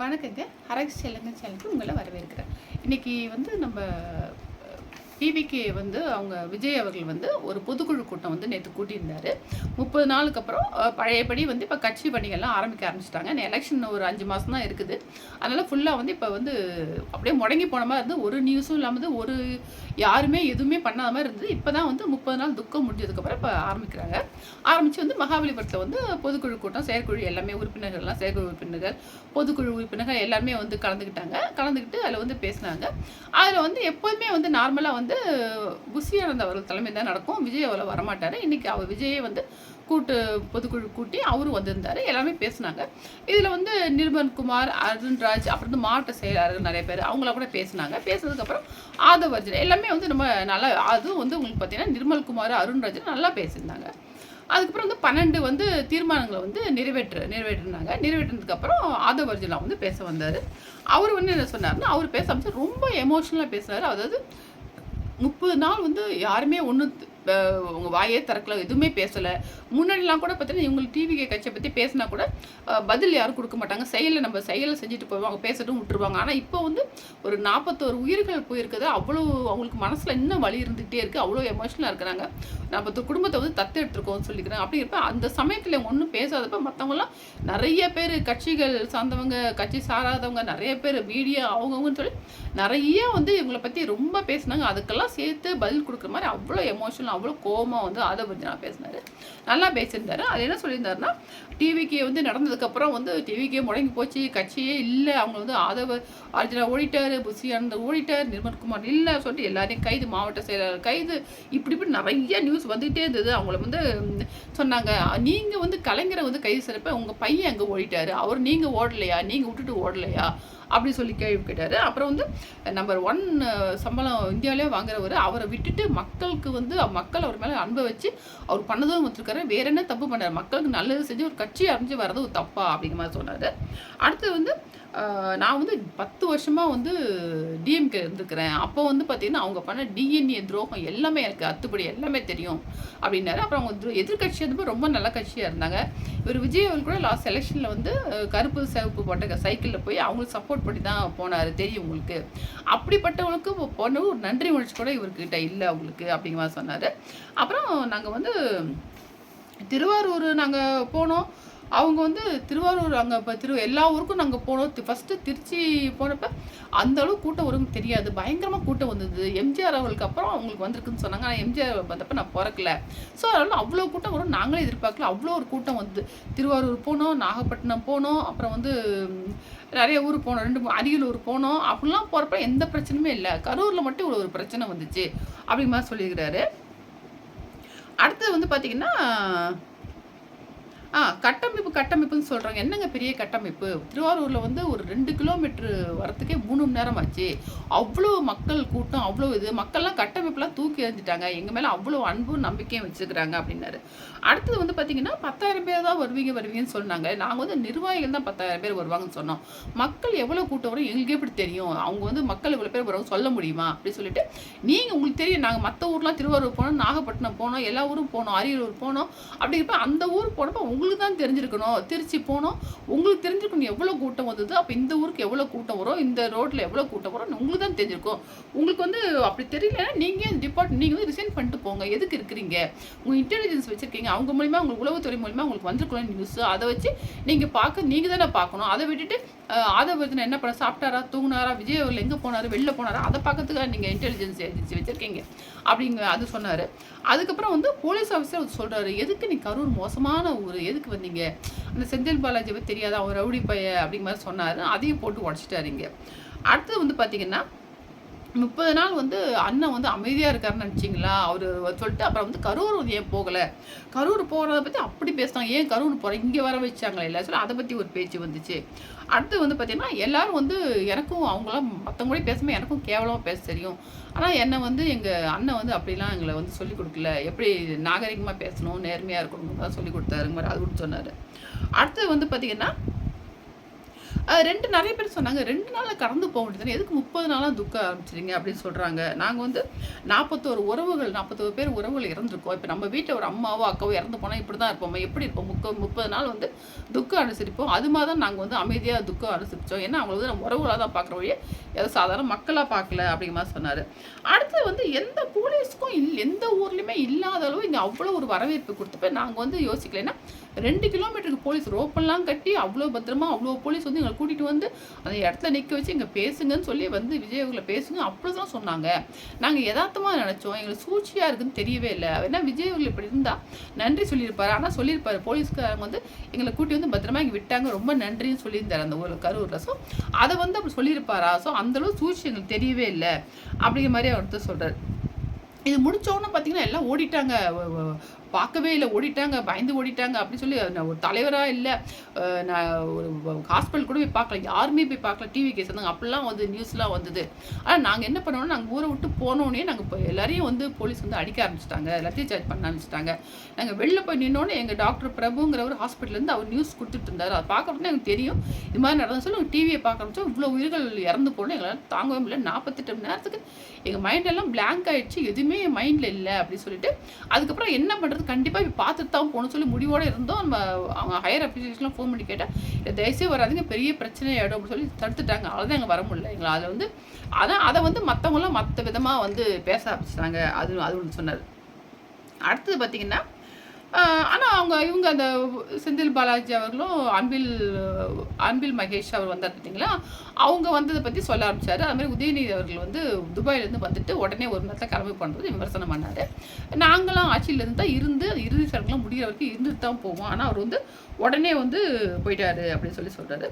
வணக்கங்க. அரசு செல்லுங்க சேனலுக்கு உங்களை வரவேற்கிறேன். இன்றைக்கி வந்து நம்ம டிவிக்கு வந்து அவங்க விஜய் அவர்கள் வந்து ஒரு பொதுக்குழு கூட்டம் வந்து நேற்று கூட்டியிருந்தார். முப்பது நாளுக்கு அப்புறம் பழையபடி வந்து இப்போ கட்சி பணிகள்லாம் ஆரம்பிக்க ஆரம்பிச்சிட்டாங்க. எலெக்ஷன் ஒரு அஞ்சு மாதம் தான் இருக்குது. அதனால் ஃபுல்லாக வந்து இப்போ வந்து அப்படியே முடங்கி போன மாதிரி இருந்து ஒரு நியூஸும் இல்லாமல் ஒரு யாருமே எதுவுமே பண்ணாத மாதிரி இருந்தது. இப்போ தான் வந்து முப்பது நாள் துக்கம் முடிஞ்சதுக்கப்புறம் இப்போ ஆரம்பிக்கிறாங்க. ஆரம்பித்து வந்து மகாபலிபுரத்தில் வந்து பொதுக்குழு கூட்டம் செயற்குழு எல்லாமே உறுப்பினர்கள்லாம் செயற்குழு உறுப்பினர்கள் பொதுக்குழு உறுப்பினர்கள் எல்லாருமே வந்து கலந்துக்கிட்டாங்க. கலந்துக்கிட்டு அதில் வந்து பேசினாங்க. அதில் வந்து எப்போதுமே வந்து நார்மலாக வந்து புஷியானந்த் அவர்கள் தலைமை தான் நடக்கும். விஜய் அவ்வளோ வரமாட்டார். இன்றைக்கி அவர் விஜயை வந்து கூட்டு பொதுக்குழு கூட்டி அவரும் வந்திருந்தார். எல்லாமே பேசினாங்க. இதில் வந்து நிர்மல் குமார் அருண்ராஜ் அப்புறம் வந்து மாவட்ட செயலாளர்கள் நிறைய பேர் அவங்கள கூட பேசினாங்க. பேசுனதுக்கப்புறம் ஆதவர்ஜன் எல்லாமே வந்து நம்ம நல்லா அதுவும் வந்து உங்களுக்கு பார்த்தீங்கன்னா நிர்மல் குமார் அருண்ராஜன் நல்லா பேசியிருந்தாங்க. அதுக்கப்புறம் வந்து பன்னெண்டு வந்து தீர்மானங்களை வந்து நிறைவேற்று நிறைவேற்றினாங்க. நிறைவேற்றினதுக்கப்புறம் ஆதவர்ஜனா வந்து பேச வந்தார். அவர் வந்து என்ன சொன்னார்னா அவர் பேச ஆரம்பிச்சு ரொம்ப எமோஷனலாக பேசினார். அதாவது முப்பது நாள் வந்து யாருமே ஒன்று இப்போ உங்கள் வாயே திறக்கல எதுவுமே பேசலை. முன்னாடிலாம் கூட பார்த்தீங்கன்னா இவங்களுக்கு டிவி கட்சியை பற்றி பேசினா கூட பதில் யாரும் கொடுக்க மாட்டாங்க. செயலில் நம்ம செயலை செஞ்சுட்டு போவாங்க பேசட்டும் விட்டுருவாங்க. ஆனால் இப்போ வந்து ஒரு நாற்பத்தோரு உயிர்கள் போயிருக்குது. அவ்வளோ அவங்களுக்கு மனசில் இன்னும் வலி இருந்துகிட்டே இருக்குது அவ்வளோ எமோஷனலாக இருக்கிறாங்க. நாற்பத்தொரு குடும்பத்தை வந்து தத்து எடுத்துருக்கோம்னு சொல்லிக்கிறேன். அப்படி இருப்பேன் அந்த சமயத்தில் ஒன்றும் பேசாதப்ப மற்றவங்களாம் நிறைய பேர் கட்சிகள் சார்ந்தவங்க கட்சி சாராதவங்க நிறைய பேர் மீடியா அவங்கவுங்கன்னு சொல்லி நிறைய வந்து இவங்களை பற்றி ரொம்ப பேசினாங்க. அதுக்கெல்லாம் சேர்த்து பதில் கொடுக்குற மாதிரி அவ்வளோ எமோஷனல் அவ்வளோ கோவமா வந்து அதை பற்றி நான் பேசினாரு. நல்லா பேசியிருந்தாரு. அது என்ன சொல்லியிருந்தாருன்னா டிவிக்கு வந்து நடந்ததுக்கப்புறம் வந்து டிவிக்கே முடங்கி போச்சு. கட்சியே இல்லை. அவங்க வந்து ஆதவ அர்ஜுனா ஓடிட்டார் புசி ஆனந்த் ஓடிட்டார் நிர்மல்குமார் இல்லை சொல்லிட்டு எல்லாரையும் கைது மாவட்ட செயலாளர் கைது. இப்படி இப்படி நிறைய நியூஸ் வந்துகிட்டே இருந்தது. அவங்கள வந்து சொன்னாங்க நீங்கள் வந்து கலைஞரை வந்து கைது செய்கிறப்ப உங்கள் பையன் அங்கே ஓடிட்டாரு. அவர் நீங்கள் ஓடலையா? நீங்கள் விட்டுட்டு ஓடலையா? அப்படி சொல்லி கேள்வி கேட்டார். அப்புறம் வந்து நம்பர் ஒன் சம்பளம் இந்தியாவிலே வாங்குறவர் அவரை விட்டுட்டு மக்களுக்கு வந்து மக்கள் அவர் மேலே அன்பை வச்சு அவர் பண்ணதும் வச்சுருக்காரு வேற என்ன தப்பு பண்ணார்? மக்களுக்கு நல்லது செஞ்சு ஒரு கட்சி அறிஞ்சு வர்றது ஒரு தப்பா? அப்படிங்கிற மாதிரி சொன்னார். அடுத்து வந்து நான் வந்து பத்து வருஷமாக வந்து டிஎம்கே இருந்துக்கிறேன். அப்போ வந்து பார்த்தீங்கன்னா அவங்க பண்ண டிஎன்ஏ துரோகம் எல்லாமே எனக்கு அத்துப்படி எல்லாமே தெரியும் அப்படின்னாரு. அப்புறம் அவங்க துரோ- எதிர்க்கட்சி வந்து ரொம்ப நல்ல கட்சியாக இருந்தாங்க. இவர் விஜய் அவர்கள் கூட லாஸ்ட் செலெக்ஷனில் வந்து கருப்பு சிவப்பு போட்ட சைக்கிளில் போய் அவங்களுக்கு சப்போர்ட் பண்ணி தான் போனார் தெரியும் உங்களுக்கு. அப்படிப்பட்டவங்களுக்கு போன ஒரு நன்றி உணர்ச்சி கூட இவர்கிட்ட இல்லை அவங்களுக்கு அப்படிங்கிற மாதிரி சொன்னார். அப்புறம் நாங்கள் வந்து திருவாரூர் நாங்கள் போனோம். அவங்க வந்து திருவாரூர் அங்கே இப்போ திரு எல்லா ஊருக்கும் நாங்கள் போனோம். ஃபஸ்ட்டு திருச்சி போனப்ப அந்த அளவு கூட்டம் வரும்னு தெரியாது. பயங்கரமாக கூட்டம் வந்தது. எம்ஜிஆர் அவர்களுக்கு அப்புறம் அவங்களுக்கு வந்திருக்குன்னு சொன்னாங்க. ஆனால் எம்ஜிஆர் வந்தப்போ நான் பிறக்கல. ஸோ அதனால அவ்வளோ கூட்டம் வரும். நாங்களே எதிர்பார்க்கல. அவ்வளோ ஒரு கூட்டம் வந்தது திருவாரூர் போனோம் நாகப்பட்டினம் போனோம் அப்புறம் வந்து நிறைய ஊர் போனோம். ரெண்டு அரியலூர் போனோம். அப்படிலாம் போகிறப்ப எந்த பிரச்சனையுமே இல்லை. கரூரில் மட்டும் இவ்வளோ ஒரு பிரச்சனை வந்துச்சு. அப்படிங்கிற மாதிரி சொல்லியிருக்கிறாரு. அடுத்தது வந்து பார்த்தீங்கன்னா ஆ கட்டமைப்பு கட்டமைப்புன்னு சொல்கிறாங்க என்னங்க பெரிய கட்டமைப்பு? திருவாரூரில் வந்து ஒரு ரெண்டு கிலோமீட்ரு வரத்துக்கே மூணு மணி நேரம் ஆச்சு. அவ்வளோ மக்கள் கூட்டம் அவ்வளோ இது. மக்கள்லாம் கட்டமைப்புலாம் தூக்கி எறிஞ்சிட்டாங்க. எங்கள் மேலே அவ்வளோ அன்பும் நம்பிக்கையும் வச்சுருக்கிறாங்க அப்படின்னாரு. அடுத்தது வந்து பார்த்தீங்கன்னா பத்தாயிரம் பேர் தான் வருவீங்க வருவீங்கன்னு சொன்னாங்க. நாங்கள் வந்து நிர்வாகிகள் தான் பத்தாயிரம் பேர் வருவாங்கன்னு சொன்னோம். மக்கள் எவ்வளோ கூட்டம் வரும்? எங்களுக்கு எப்படி தெரியும்? அவங்க வந்து மக்கள் இவ்வளோ பேர் வருவாங்க சொல்ல முடியுமா? அப்படின்னு சொல்லிட்டு நீங்கள் உங்களுக்கு தெரியும் நாங்கள் மற்ற ஊர்லாம் திருவாரூர் போனோம் நாகப்பட்டினம் போனோம் எல்லா ஊரும் போனோம் அரியலூர் போனோம். அப்படிங்கிறப்ப அந்த ஊர் போனப்போ உங்களுக்கு தான் தெரிஞ்சிருக்கணும். திருச்சி போனோம். உங்களுக்கு தெரிஞ்சிருக்கணும் எவ்வளோ கூட்டம் வந்தது அப்போ இந்த ஊருக்கு எவ்வளோ கூட்டம் வரும் இந்த ரோட்டில் எவ்வளோ கூட்டம் வரும் உங்களுக்கு தான் தெரிஞ்சிருக்கும். உங்களுக்கு வந்து அப்படி தெரியலன்னா நீங்கள் டிபார்ட் நீங்கள் வந்து ரிசைன் பண்ணிட்டு போங்க. எதுக்கு இருக்கிறீங்க? உங்கள் இன்டெலிஜென்ஸ் வச்சுருக்கீங்க. அவங்க மூலிமா உங்களுக்கு உளவுத்துறை மூலிமா உங்களுக்கு வந்திருக்கணும் நியூஸ் அதை வச்சு நீங்கள் பார்க்க நீங்கள் தானே பார்க்கணும். அதை விட்டுட்டு ஆதவர்தனை என்ன பண்ண சாப்பிட்டாரா? தூங்கினாரா? விஜய் அவர்கள் எங்கே போனார்? வெளில போனாரா? அதை பார்க்கறதுக்காக நீங்கள் இன்டெலிஜென்ஸ் ஏஜென்சி வச்சுருக்கீங்க. அப்படிங்க அது சொன்னார். அதுக்கப்புறம் வந்து போலீஸ் ஆஃபீஸர் சொல்கிறாரு எதுக்கு நீ கரூர் மோசமான ஊர்? எதுக்கு வந்தீங்க? அந்த செந்தில் பாலாஜி பற்றி தெரியாத? அவர் ரவுடி பைய அப்படிங்கிற மாதிரி சொன்னார். அதையும் போட்டு உடச்சிட்டாருங்க அடுத்தது வந்து பார்த்தீங்கன்னா முப்பது நாள் வந்து அண்ணன் வந்து அமைதியாக இருக்காருன்னு நினச்சிங்களா? அவர் சொல்லிட்டு அப்புறம் வந்து கரூர் வந்து ஏன் போகலை? கரூர் போகிறத பற்றி அப்படி பேசினாங்க. ஏன் கரூர் போகிற இங்கே வர வச்சாங்களே? இல்லை சொல்லி அதை பற்றி ஒரு பேச்சு வந்துச்சு. அடுத்து வந்து பார்த்தீங்கன்னா எல்லாரும் வந்து எனக்கும் அவங்களாம் மற்றவங்களே பேசாமல் எனக்கும் கேவலமாக பேச தெரியும். ஆனால் என்னை வந்து எங்கள் அண்ணன் வந்து அப்படிலாம் எங்களை வந்து சொல்லிக் கொடுக்கல. எப்படி நாகரிகமாக பேசணும் நேர்மையாக இருக்கணும் தான் சொல்லி கொடுத்தாருங்க மாதிரி அது கூட சொன்னார். அடுத்து வந்து பார்த்திங்கன்னா ரெண்டு நிறைய பேர் சொன்னாங்க ரெண்டு நாளில் கடந்து போக வேண்டியது எதுக்கு முப்பது நாளாக துக்க ஆரம்பிச்சிருங்க அப்படின்னு சொல்கிறாங்க நாங்கள் வந்து நாற்பத்தோரு உறவுகள் நாற்பத்தோரு பேர் உறவுகள் இறந்துருக்கோம். இப்போ நம்ம வீட்டில் ஒரு அம்மாவோ அக்காவோ இறந்து போனால் இப்படி தான் இருப்போம்? எப்படி இருப்போம்? முக்க முப்பது நாள் வந்து துக்கம் அனுசரிப்போம். அது மாதிரி தான் நாங்கள் வந்து அமைதியாக துக்கம் அனுசரித்தோம் ஏன்னா அவங்களை வந்து நம்ம உறவுகளாக தான் பார்க்குற வழியே ஏதோ சாதாரண மக்களாக பார்க்கல அப்படிங்கிற மாதிரி சொன்னார். அடுத்து வந்து எந்த போலீஸ்க்கும் இல் எந்த ஊர்லேயுமே இல்லாத அளவு இங்கே அவ்வளோ ஒரு வரவேற்பு கொடுத்தப்ப நாங்கள் வந்து யோசிக்கலைன்னா ரெண்டு கிலோமீட்டருக்கு போலீஸ் ரோப்பெல்லாம் கட்டி அவ்வளோ பத்திரமா அவ்வளோ போலீஸ் வந்து எங்களுக்கு கூட்டிகிட்டு வந்து அந்த இடத்துல நிற்க வச்சு இங்கே பேசுங்கன்னு சொல்லி வந்து விஜய் அவர்களை பேசுங்க. அப்படி தான் சொன்னாங்க. நாங்கள் யதார்த்தமாக நினச்சோம். எங்களுக்கு சூழ்ச்சியாக இருக்குதுன்னு தெரியவே இல்லை. ஏன்னா விஜய் அவர்கள் இப்படி இருந்தால் நன்றி சொல்லியிருப்பார். ஆனால் சொல்லியிருப்பார். போலீஸ்காரங்க வந்து எங்களை கூட்டி வந்து பத்திரமா இங்கே விட்டாங்க. ரொம்ப நன்றின்னு சொல்லியிருந்தார் அந்த ஊரில் கரூரில். ஸோ அதை வந்து அப்படி சொல்லியிருப்பாரா? ஸோ அந்தளவு சூழ்ச்சி எங்களுக்கு தெரியவே இல்லை. அப்படிங்கிற மாதிரி அவர் சொல்கிறார் இது முடித்தவொன்னே பார்த்தீங்கன்னா எல்லாம் ஓடிட்டாங்க. பார்க்கவே இல்லை. ஓடிட்டாங்க பயந்து ஓடிட்டாங்க அப்படின்னு சொல்லி நான் ஒரு தலைவராக இல்லை. நான் ஒரு ஹாஸ்பிட்டல் கூட போய் பார்க்கல. யாருமே போய் பார்க்கல. டிவி கேஸ் இருந்தாங்க அப்படிலாம் வந்து நியூஸ்லாம் வந்தது. ஆனால் நாங்கள் என்ன பண்ணோம்னா நாங்கள் ஊரை விட்டு போனோடனே நாங்கள் இப்போ எல்லாரையும் வந்து போலீஸ் வந்து அடிக்க ஆரம்பிச்சிட்டாங்க. எல்லாத்தையும் சார்ஜ் பண்ண ஆரம்பிச்சிட்டாங்க. நாங்கள் வெளில போய் நின்னோன்னே எங்கள் டாக்டர் பிரபுங்கிறவர் ஹாஸ்பிட்டல்லேருந்து அவர் நியூஸ் கொடுத்துட்டு இருந்தார். அதை பார்க்கறதுனா எனக்கு தெரியும். இது மாதிரி நடந்து சொல்லி டிவியை பார்க்க ஆரம்பிச்சோம். இவ்வளோ உயிர்கள் இறந்து போனோம். எங்களால் தாங்கவே முடியல. நாற்பத்தெட்டு மணி நேரத்துக்கு எங்கள் மைண்ட் எல்லாம் ஆகிடுச்சு எதுவுமே எதுவுமே மைண்டில் இல்லை அப்படின்னு சொல்லிட்டு அதுக்கப்புறம் என்ன பண்ணுறது கண்டிப்பாக இப்போ பார்த்துட்டு தான் போகணும்னு சொல்லி முடிவோடு இருந்தோம். நம்ம அவங்க ஹையர் அஃபீஷியல்ஸ்லாம் ஃபோன் பண்ணி கேட்டால் "இது தயவுசெய்து வராதீங்க பெரிய பிரச்சனை ஆகிடும் அப்படின்னு சொல்லி தடுத்துட்டாங்க. அவ்வளோதான் எங்கள் வர முடியல எங்களை. அதை வந்து அதான் அதை வந்து மற்றவங்களாம் மற்ற விதமாக வந்து பேச ஆரம்பிச்சிட்டாங்க. அது அது ஒன்று சொன்னார். அடுத்தது பார்த்தீங்கன்னா ஆனால் அவங்க இவங்க அந்த செந்தில் பாலாஜி அவர்களும் அன்பில் அன்பில் மகேஷ் அவர் வந்தார் பார்த்தீங்களா? அவங்க வந்ததை பற்றி சொல்ல ஆரம்பித்தார் அதுமாதிரி உதயநிதி அவர்கள் வந்து துபாயிலேருந்து வந்துட்டு உடனே ஒரு நேரத்தில் கிளம்பி பண்ணுறது விமர்சனம் பண்ணார். நாங்களாம் ஆட்சியிலேருந்து தான் இருந்து இறுதி சடங்குலாம் முடிகிற வரைக்கும் இருந்துட்டு தான் போவோம். ஆனால் அவர் வந்து உடனே வந்து போயிட்டாரு அப்படின்னு சொல்லி சொல்கிறாரு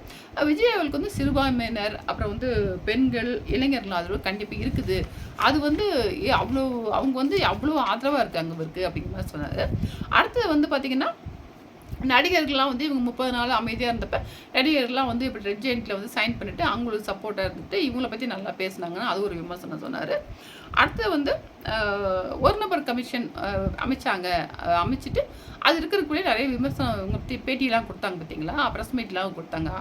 விஜய் அவர்களுக்கு வந்து சிறுபான்மையினர் அப்புறம் வந்து பெண்கள் இளைஞர்கள் ஆதரவு கண்டிப்பாக இருக்குது. அது வந்து ஏ அவ்வளோ அவங்க வந்து அவ்வளோ ஆதரவாக இருக்காங்க அவருக்கு அப்படிங்கிற மாதிரி சொன்னார். அடுத்தது வந்து பார்த்திங்கன்னா நடிகர்கள்லாம் வந்து இவங்க முப்பது நாள் அமைதியாக இருந்தப்ப நடிகர்கள்லாம் வந்து இப்படி ரெட் ஜெயிண்டில் வந்து சைன் பண்ணிவிட்டு அவங்களுக்கு சப்போர்ட்டாக இருந்துட்டு இவங்கள பற்றி நல்லா பேசுனாங்கன்னு அது ஒரு விமர்சனம் சொன்னார். அடுத்து வந்து ஒரு நபர் கமிஷன் அமைச்சாங்க. அமைச்சிட்டு அது இருக்கிறக்குள்ளே நிறைய விமர்சனம் இவங்க பற்றி பேட்டியெல்லாம் கொடுத்தாங்க பார்த்தீங்களா ப்ரெஸ் மீட்லாம் கொடுத்தாங்க.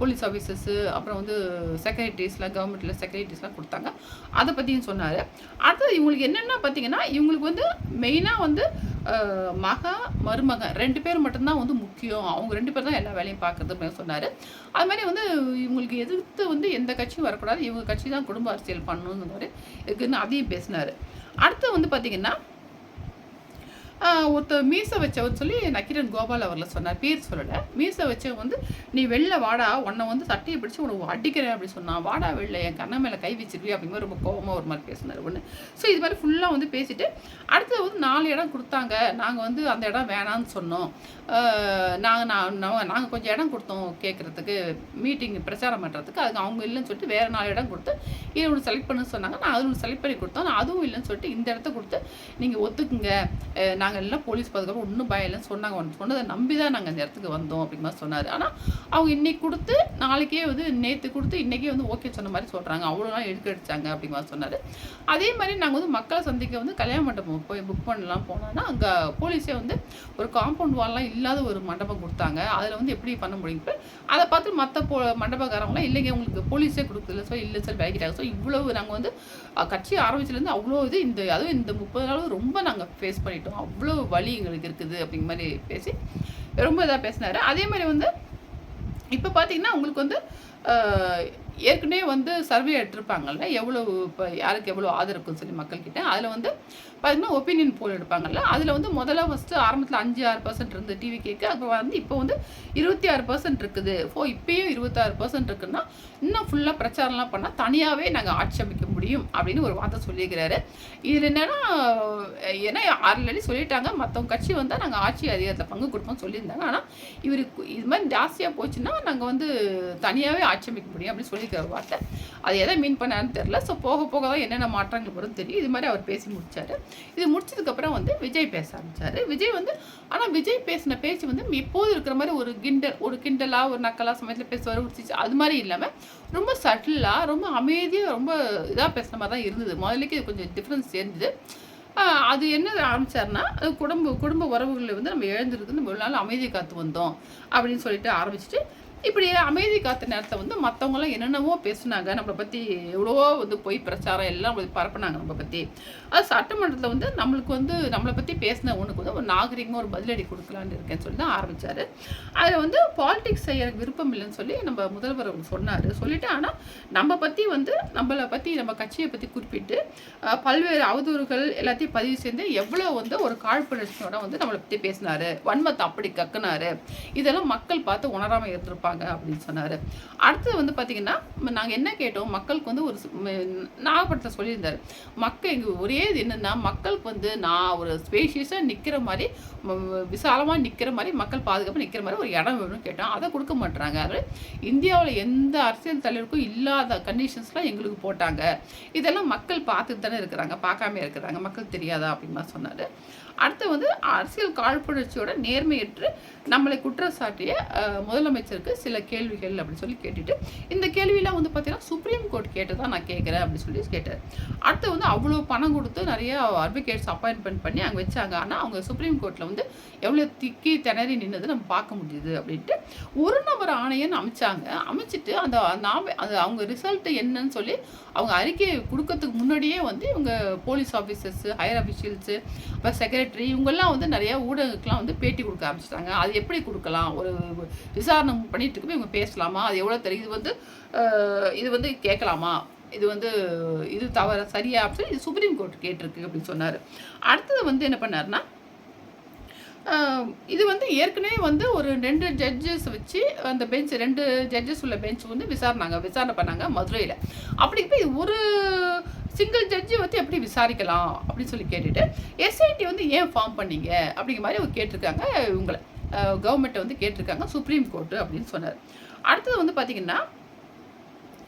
போலீஸ் ஆஃபீஸர்ஸு அப்புறம் வந்து செக்ரட்டரிஸ்லாம் கவர்மெண்ட்டில் செக்ரட்டரிஸ்லாம் கொடுத்தாங்க. அதை பற்றியும் சொன்னார். அடுத்தது இவங்களுக்கு என்னென்ன பார்த்தீங்கன்னா இவங்களுக்கு வந்து மெயினாக வந்து மகா மருமகன் ரெண்டு பேர் மட்டும்தான் வந்து முக்கியம். அவங்க ரெண்டு பேர் தான் எல்லா வேலையும் பார்க்குறது சொன்னார். அது மாதிரி வந்து இவங்களுக்கு எதிர்த்து வந்து எந்த கட்சியும் வரக்கூடாது. இவங்க கட்சி தான் குடும்ப அரசியல் பண்ணணுங்கிற மாதிரி அதையும் பேசினார். அடுத்து வந்து பார்த்திங்கன்னா ஒருத்தர் மீசை வச்சவன் சொல்லி நக்கிரன் கோபால் அவரில் சொன்னார். பேர் சொல்லலை. மீசை வச்சவன் வந்து நீ வெளில வாடா உன்னை வந்து சட்டையை பிடிச்சி உனக்கு அடிக்கிறேன் அப்படி சொன்னான். வாடா வெளில என் கண்ண மேலே கை வச்சிருவி அப்படிங்கிற ரொம்ப கோபமாக ஒரு மாதிரி பேசினார் ஒன்று ஸோ இது மாதிரி ஃபுல்லாக வந்து பேசிட்டு அடுத்தது வந்து நாலு இடம் கொடுத்தாங்க. நாங்கள் வந்து அந்த இடம் வேணான்னு சொன்னோம். நாங்கள் நான் நாங்கள் கொஞ்சம் இடம் கொடுத்தோம் கேட்குறதுக்கு மீட்டிங் பிரச்சாரம் பண்ணுறதுக்கு அதுக்கு அவங்க இல்லைன்னு சொல்லிட்டு வேறு நாலு இடம் கொடுத்து இது ஒன்று செலக்ட் பண்ண சொன்னாங்க. நான் அது ஒன்று செலக்ட் பண்ணி கொடுத்தோம். நான் அதுவும் இல்லைன்னு சொல்லிட்டு இந்த இடத்த கொடுத்து நீங்கள் ஒத்துக்குங்க. நாங்கள் எல்லாம் போலீஸ் பாதுகாப்பு ஒன்றும் பயம் இல்லைன்னு சொன்னாங்க ஒன்று சொன்னதை நம்பி தான் நாங்கள் அந்த இடத்துக்கு வந்தோம் அப்படிங்கிற மாதிரி சொன்னார். ஆனால் அவங்க இன்றைக்கி கொடுத்து நாளைக்கே வந்து நேற்று கொடுத்து இன்றைக்கே வந்து ஓகே சொன்ன மாதிரி சொல்கிறாங்க அவ்வளோ நாள் எடுக்க அடித்தாங்க அப்படிங்கிற மாதிரி சொன்னார். அதே மாதிரி நாங்கள் வந்து மக்களை சந்திக்க வந்து கல்யாண மண்டபம் போய் புக் பண்ணலாம் போனோன்னா அங்கே போலீஸே வந்து ஒரு காம்பவுண்ட் வால்லாம் இல்லாத ஒரு மண்டபம் கொடுத்தாங்க. அதில் வந்து எப்படி பண்ண முடியும்? அதை பார்த்து மற்ற போ மண்டபக்காரங்களாம் இல்லைங்க உங்களுக்கு போலீஸே கொடுக்கல ஸோ இல்லை சொல்லி விலகிட்டாங்க ஸோ இவ்வளவு நாங்கள் வந்து கட்சி ஆரம்பிச்சிலேருந்து அவ்வளோ இது இந்த அதுவும் இந்த முப்பது நாள் ரொம்ப நாங்கள் ஃபேஸ் பண்ணிட்டோம். இவ்வளோ வலி எங்களுக்கு இருக்குது அப்படிங்கிற மாதிரி பேசி ரொம்ப இதாக பேசினாரு. அதே மாதிரி வந்து இப்போ பார்த்தீங்கன்னா உங்களுக்கு வந்து ஏற்கனவே வந்து சர்வே எடுத்திருப்பாங்கல்ல எவ்வளோ இப்போ யாருக்கு எவ்வளோ ஆதரவு இருக்குன்னு சொல்லி மக்கள்கிட்ட அதில் வந்து பார்த்தீங்கன்னா ஒப்பீனியன் போல் எடுப்பாங்கல்ல அதில் வந்து முதல்ல ஃபஸ்ட்டு ஆரம்பத்தில் அஞ்சு ஆறு பர்சன்ட் இருந்து டிவி கேக்கு அப்போ வந்து இப்போ வந்து இருபத்தி ஆறு பர்சன்ட் இருக்குது. ஓ இப்போயும் இருபத்தாறு பர்சன்ட் இருக்குன்னா இன்னும் ஃபுல்லாக பிரச்சாரம்லாம் பண்ணால் தனியாகவே நாங்கள் ஆட்சி அமைக்க முடியும் அப்படின்னு ஒரு வார்த்தை சொல்லியிருக்கிறாரு இதில் என்னென்னா ஏன்னா ஆல்ரெடி சொல்லிட்டாங்க மற்றவங்க கட்சி வந்தால் நாங்கள் ஆட்சி அதிகாரத்தில் பங்கு கொடுப்போம் சொல்லியிருந்தாங்க. ஆனால் இவருக்கு இது மாதிரி ஜாஸ்தியாக போச்சுன்னா நாங்கள் வந்து தனியாகவே ஆட்சி அமைக்க முடியும் அப்படின்னு சொல்லியிருக்கிற வார்த்தை. அது எதை மீன் பண்ணான்னு தெரில ஸோ போக போக தான் என்னென்ன மாற்றங்கள் வரும் தெரியும். இது மாதிரி அவர் பேசி முடிச்சாரு. இது முடிச்சதுக்கப்புறம் வந்து விஜய் பேச ஆரம்பித்தார் விஜய் வந்து ஆனால் விஜய் பேசின பேச்சு வந்து எப்போது இருக்கிற மாதிரி ஒரு கிண்டல் ஒரு கிண்டலாக ஒரு நக்கலாக சமயத்தில் பேசுவார் ஒரு அது மாதிரி இல்லாமல் ரொம்ப சட்டிலாக ரொம்ப அமைதியாக ரொம்ப இதாக பேசுன மாதிரி தான் இருந்தது. முதலுக்கு இது கொஞ்சம் டிஃப்ரென்ஸ் தெரிஞ்சுது. அது என்ன ஆரம்பிச்சாருன்னா அது குடும்ப குடும்ப உறவுகளில் வந்து நம்ம எழுந்திருக்கு நம்ம ஒரு நாள் அமைதியை காத்து வந்தோம் அப்படின்னு சொல்லிட்டு ஆரம்பிச்சுட்டு இப்படி அமைதி காத்த நேரத்தை வந்து மற்றவங்களாம் என்னென்னவோ பேசுனாங்க. நம்மளை பற்றி எவ்வளவோ வந்து பொய் பிரச்சாரம் எல்லாம் பரப்புனாங்க நம்மளை பற்றி அது சட்டமன்றத்தில் வந்து நம்மளுக்கு வந்து நம்மளை பற்றி பேசின ஒன்றுக்கு வந்து ஒரு நாகரிகமாக ஒரு பதிலடி கொடுக்கலான்னு இருக்கேன்னு சொல்லி தான் ஆரம்பித்தார் அதில் வந்து பாலிடிக்ஸ் செய்ய விருப்பம் இல்லைன்னு சொல்லி நம்ம முதல்வர் சொன்னார். சொல்லிட்டு ஆனால் நம்ம பற்றி வந்து நம்மளை பற்றி நம்ம கட்சியை பற்றி குறிப்பிட்டு பல்வேறு அவதூறுகள் எல்லாத்தையும் பதிவு செய்து எவ்வளோ வந்து ஒரு காழ்ப்புணர்ச்சியோட வந்து நம்மளை பற்றி பேசினாரு. வன்மத்தை அப்படி கக்குனாரு. இதெல்லாம் மக்கள் பார்த்து உணராமல் இருந்திருப்பாங்க. அப்படின்னு சொன்னார். அடுத்தது வந்து பார்த்திங்கன்னா நாங்கள் என்ன கேட்டோம்? மக்களுக்கு வந்து ஒரு நாகப்பட்டினத்தில் சொல்லியிருந்தார். மக்கள் எங்கள் ஒரே இது என்னென்னா மக்களுக்கு வந்து நான் ஒரு ஸ்பேஷியஸாக நிற்கிற மாதிரி விசாலமாக நிற்கிற மாதிரி மக்கள் பாதுகாப்பாக நிற்கிற மாதிரி ஒரு இடம் வேணும்னு கேட்டோம். அதை கொடுக்க மாட்டுறாங்க அது இந்தியாவில் எந்த அரசியல் தலைவருக்கும் இல்லாத கண்டிஷன்ஸ்லாம் எங்களுக்கு போட்டாங்க. இதெல்லாம் மக்கள் பார்த்துட்டு தானே இருக்கிறாங்க பார்க்காம இருக்கிறாங்க. மக்கள் தெரியாதா அப்படின்னு சொன்னார். அடுத்து வந்து அரசியல் காழ்ப்புணர்ச்சியோட நேர்மையற்று நம்மளை குற்றம் சாட்டிய முதலமைச்சருக்கு சில கேள்விகள் அப்படின்னு சொல்லி கேட்டுட்டு இந்த கேள்வியெல்லாம் வந்து பார்த்தீங்கன்னா சுப்ரீம் கோர்ட் கேட்டு தான் நான் கேட்குறேன் அப்படின்னு சொல்லி கேட்டார். அடுத்து வந்து அவ்வளோ பணம் கொடுத்து நிறைய அட்வொகேட்ஸ் அப்பாயின்மெண்ட் பண்ணி அங்கே வச்சாங்க. ஆனால் அவங்க சுப்ரீம் கோர்ட்டில் வந்து எவ்வளோ திக்கி திணறி நின்னது நம்ம பார்க்க முடியுது அப்படின்ட்டு ஒரு நபர் ஆணையன்னு அமைச்சாங்க. அமைச்சிட்டு அந்த நாம அது அவங்க ரிசல்ட் என்னன்னு சொல்லி அவங்க அறிக்கையை கொடுக்கறதுக்கு முன்னாடியே வந்து இவங்க போலீஸ் ஆஃபீஸர்ஸு ஹையர் அஃபிஷியல்ஸு அப்புறம் செக்ரட்டரி இவங்கெல்லாம் வந்து நிறைய ஊடகத்துக்குலாம் வந்து பேட்டி கொடுக்க ஆரம்பிச்சிட்டாங்க. அது எப்படி கொடுக்கலாம்? ஒரு விசாரணை பண்ணிட்டு இருக்கப்ப இவங்க பேசலாமா? அது எவ்வளோ தெரியும் இது வந்து இது வந்து கேட்கலாமா? இது வந்து இது தவற சரியா? அப்படின்னு இது சுப்ரீம் கோர்ட் கேட்டிருக்கு அப்படின்னு சொன்னார். அடுத்தது வந்து என்ன பண்ணாருன்னா இது வந்து ஏற்கனவே வந்து ஒரு ரெண்டு ஜட்ஜஸ் வச்சு அந்த பெஞ்ச் ரெண்டு ஜட்ஜஸ் உள்ள பெஞ்ச் வந்து விசாரணாங்க விசாரணை பண்ணாங்க மதுரையில். அப்படி இப்போ இது ஒரு சிங்கிள் ஜட்ஜி வந்து எப்படி விசாரிக்கலாம் அப்படின்னு சொல்லி கேட்டுட்டு எஸ்ஐடி வந்து ஏன் ஃபார்ம் பண்ணீங்க அப்படிங்கிற மாதிரி அவங்க கேட்டிருக்காங்க. இவங்களை கவர்மெண்ட்டை வந்து கேட்டிருக்காங்க சுப்ரீம் கோர்ட்டு அப்படின்னு சொன்னார். அடுத்தது வந்து பார்த்தீங்கன்னா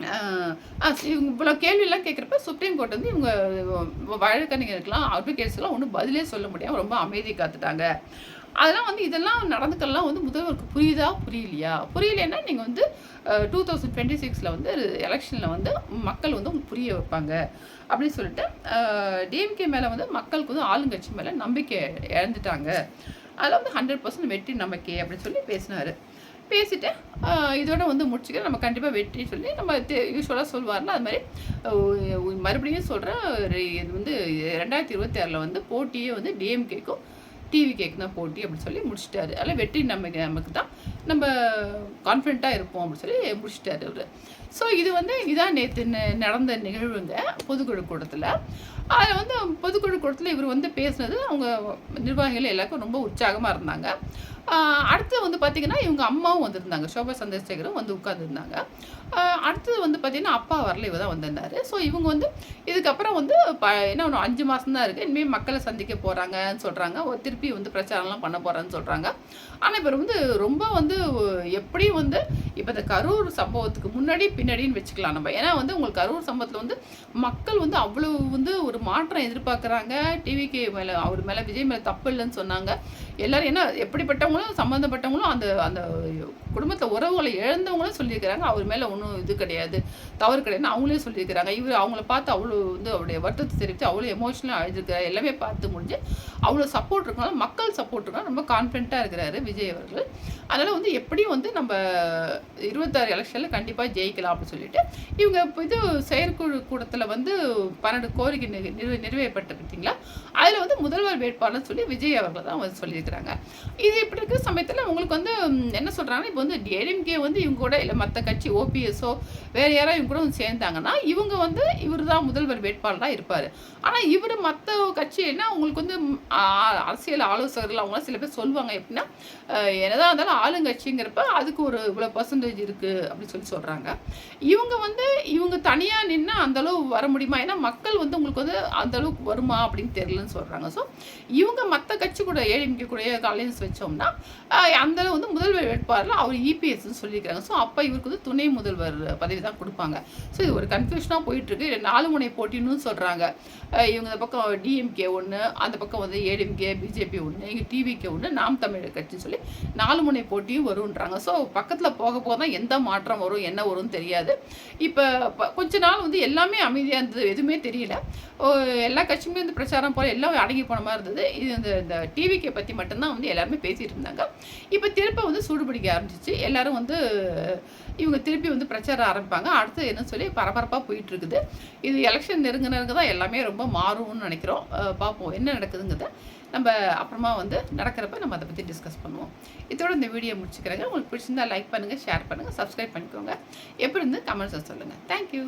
இவங்க இவ்வளோ கேள்வியெல்லாம் கேட்குறப்ப சுப்ரீம் கோர்ட் வந்து இவங்க வழக்கறிஞருக்கெல்லாம் அட்வொகேட்ஸ்லாம் ஒன்றும் பதிலே சொல்ல முடியாமல் ரொம்ப அமைதி காத்துட்டாங்க. அதெல்லாம் வந்து இதெல்லாம் நடந்துக்கெல்லாம் வந்து முதல்வருக்கு புரியுதா? புரியலையா? புரியலைன்னா நீங்கள் வந்து டூ தௌசண்ட் டுவெண்ட்டி சிக்ஸில் வந்து எலெக்ஷனில் வந்து மக்கள் வந்து உங்களுக்கு புரிய வைப்பாங்க. அப்படின்னு சொல்லிட்டு டிஎம்கே மேலே வந்து மக்களுக்கு வந்து ஆளுங்கட்சி மேலே நம்பிக்கை இழந்துட்டாங்க. அதில் வந்து ஹண்ட்ரட் பர்சன்ட் வெற்றி நம்பிக்கை அப்படின்னு சொல்லி பேசினார். பேசிட்டு இதோட வந்து முடிச்சுக்க நம்ம கண்டிப்பாக வெற்றி சொல்லி நம்ம யூஸ்வலாக சொல்லுவார்ல அது மாதிரி மறுபடியும் சொல்கிற இது வந்து ரெண்டாயிரத்தி இருபத்தி ஆறில் வந்து போட்டியே வந்து டிஎம்கேக்கும் டிவி கேக்கு தான் போட்டி அப்படின்னு சொல்லி முடிச்சிட்டாரு. அதில் வெற்றி நம்ம நமக்கு தான் நம்ம கான்ஃபிடண்ட்டாக இருப்போம் அப்படின்னு சொல்லி முடிச்சிட்டாரு அவர். ஸோ இது வந்து இதான் நேற்று நடந்த நிகழ்வுங்க பொதுக்குழு கூட்டத்தில். அதில் வந்து பொதுக்குழு கூட்டத்தில் இவர் வந்து பேசுனது அவங்க நிர்வாகிகள் எல்லாருக்கும் ரொம்ப உற்சாகமாக இருந்தாங்க. அடுத்து வந்து பார்த்திங்கன்னா இவங்க அம்மாவும் வந்திருந்தாங்க. சோபா சந்திரசேகரும் வந்து உட்காந்துருந்தாங்க அடுத்தது வந்து பார்த்திங்கன்னா அப்பா வரல இவ தான் வந்திருந்தார். ஸோ இவங்க வந்து இதுக்கப்புறம் வந்து ப என்ன ஒன்று அஞ்சு மாதம் தான் இருக்குது இனிமேல் மக்களை சந்திக்க போகிறாங்கன்னு சொல்கிறாங்க திருப்பி வந்து பிரச்சாரம்லாம் பண்ண போகிறான்னு சொல்கிறாங்க ஆனால் இவர் வந்து ரொம்ப வந்து எப்படியும் வந்து இப்போ இந்த கரூர் சம்பவத்துக்கு முன்னாடி பின்னாடின்னு வச்சுக்கலாம் நம்ம. ஏன்னா வந்து உங்களுக்கு கரூர் சம்பவத்தில் வந்து மக்கள் வந்து அவ்வளோ வந்து ஒரு மாற்றம் எதிர்பார்க்குறாங்க. டிவிக்கு மேலே அவர் மேலே விஜய் மேலே தப்பு இல்லைன்னு சொன்னாங்க. எல்லோரும் என்ன எப்படிப்பட்டவங்களும் சம்மந்தப்பட்டவங்களும் அந்த அந்த குடும்பத்தில் உறவுகளை இழந்தவங்களும் சொல்லியிருக்கிறாங்க. அவர் மேலே ஒன்றும் இது கிடையாது தவறு கிடையாதுன்னு அவங்களே சொல்லியிருக்கிறாங்க. இவர் அவங்கள பார்த்து அவ்வளோ வந்து அவருடைய வருத்தத்தை தெரிவித்து அவ்வளோ எமோஷனலாக அழுதுருக்கிறார் எல்லாமே பார்த்து முடிஞ்சு அவ்வளோ சப்போர்ட் இருக்கனால மக்கள் சப்போர்ட் இருக்கனால ரொம்ப கான்ஃபிடென்ட்டாக இருக்கிறாரு விஜய் அவர்கள். அதனால் வந்து எப்படியும் வந்து நம்ம இருபத்தாறு எலெக்ஷனில் கண்டிப்பாக ஜெயிக்கலாம் அப்படின்னு சொல்லிட்டு இவங்க இப்போ இது செயற்குழு கூடத்தில் வந்து பன்னெண்டு கோரிக்கை நிறு நிறைவே- நிறைவேற்றப்பட்டு பார்த்தீங்களா அதில் வந்து முதல்வர் வேட்பாளர்னு சொல்லி விஜய் அவர்கள் தான் வந்து சொல்லியிருக்கிறாங்க. இது இப்படி இருக்கிற சமயத்தில் உங்களுக்கு வந்து என்ன சொல்கிறாங்கன்னா இப்போ வந்து டிஎம்கே வந்து இவங்க கூட இல்லை மற்ற கட்சி ஓபிஎஸ்ஓ வேறு யாராவது இவங்க கூட வந்து சேர்ந்தாங்கன்னா இவங்க வந்து இவர் தான் முதல்வர் வேட்பாளராக இருப்பார். ஆனால் இவர் மற்ற கட்சி என்ன உங்களுக்கு வந்து அரசியல் ஆலோசகர்கள் அவங்களாம் சில பேர் சொல்லுவாங்க எப்படின்னா என்னதான் இருந்தாலும் ஆளுங்கட்சிங்கிறப்ப அதுக்கு ஒரு இவ்வளோ பர்சன்டேஜ் இருக்குது அப்படின்னு சொல்லி சொல்கிறாங்க இவங்க வந்து இவங்க தனியாக நின்று அந்தளவு வர முடியுமா? ஏன்னா மக்கள் வந்து உங்களுக்கு வந்து அந்த அளவுக்கு வருமா அப்படின்னு தெரியலன்னு சொல்கிறாங்க ஸோ இவங்க மற்ற கட்சி கூட ஏடிஎம்கே கூட அலையன்ஸ் வச்சோம்னா அந்தளவு வந்து முதல்வர் வேட்பாளரில் அவர் இபிஎஸ்ன்னு சொல்லியிருக்காங்க. ஸோ அப்போ இவருக்கு வந்து துணை முதல்வர் பதவி தான் கொடுப்பாங்க. ஸோ இது ஒரு கன்ஃபியூஷனாக போயிட்டுருக்கு. நாலு முனை போட்டின்னு சொல்கிறாங்க இவங்க இந்த பக்கம் டிஎம்கே ஒன்று அந்த பக்கம் வந்து ஏடிஎம்கே பிஜேபி ஒன்று இங்கே டிவிகே ஒன்று நாம் தமிழர் கட்சின்னு சொல்லி நாலு முனை போட்டியும் வருன்றாங்க ஸோ பக்கத்தில் போக போக தான் எந்த மாற்றம் வரும் என்ன வரும்னு தெரியாது. இப்போ கொஞ்ச நாள் வந்து எல்லாமே அமைதியாக இருந்தது எதுவுமே தெரியல. எல்லா கட்சியுமே வந்து பிரச்சாரம் போல எல்லாம் அடங்கி போன மாதிரி இருந்தது. இது இந்த இந்த டிவிக்கை பற்றி மட்டும்தான் வந்து எல்லாருமே பேசிகிட்டு இருந்தாங்க. இப்போ திருப்ப வந்து சூடுபிடிக்க ஆரம்பிச்சிச்சு. எல்லாரும் வந்து இவங்க திருப்பி வந்து பிரச்சாரம் ஆரம்பிப்பாங்க. அடுத்து என்ன சொல்லி பரபரப்பாக போயிட்டு இருக்குது இது எலெக்ஷன் நெருங்க நெருங்க தான் எல்லாமே ரொம்ப மாறும்னு நினைக்கிறோம். பார்ப்போம் என்ன நடக்குதுங்கிறத நம்ம அப்புறமா வந்து நடக்கிறப்ப நம்ம அதை பற்றி டிஸ்கஸ் பண்ணுவோம். இதோட இந்த வீடியோ முடிச்சுக்கிறேங்க. உங்களுக்கு பிடிச்சிருந்தா லைக் பண்ணுங்கள் ஷேர் பண்ணுங்கள் சப்ஸ்கிரைப் பண்ணிக்கோங்க. எப்படி இருந்து கமெண்ட்ஸை சொல்லுங்கள் தேங்க்யூ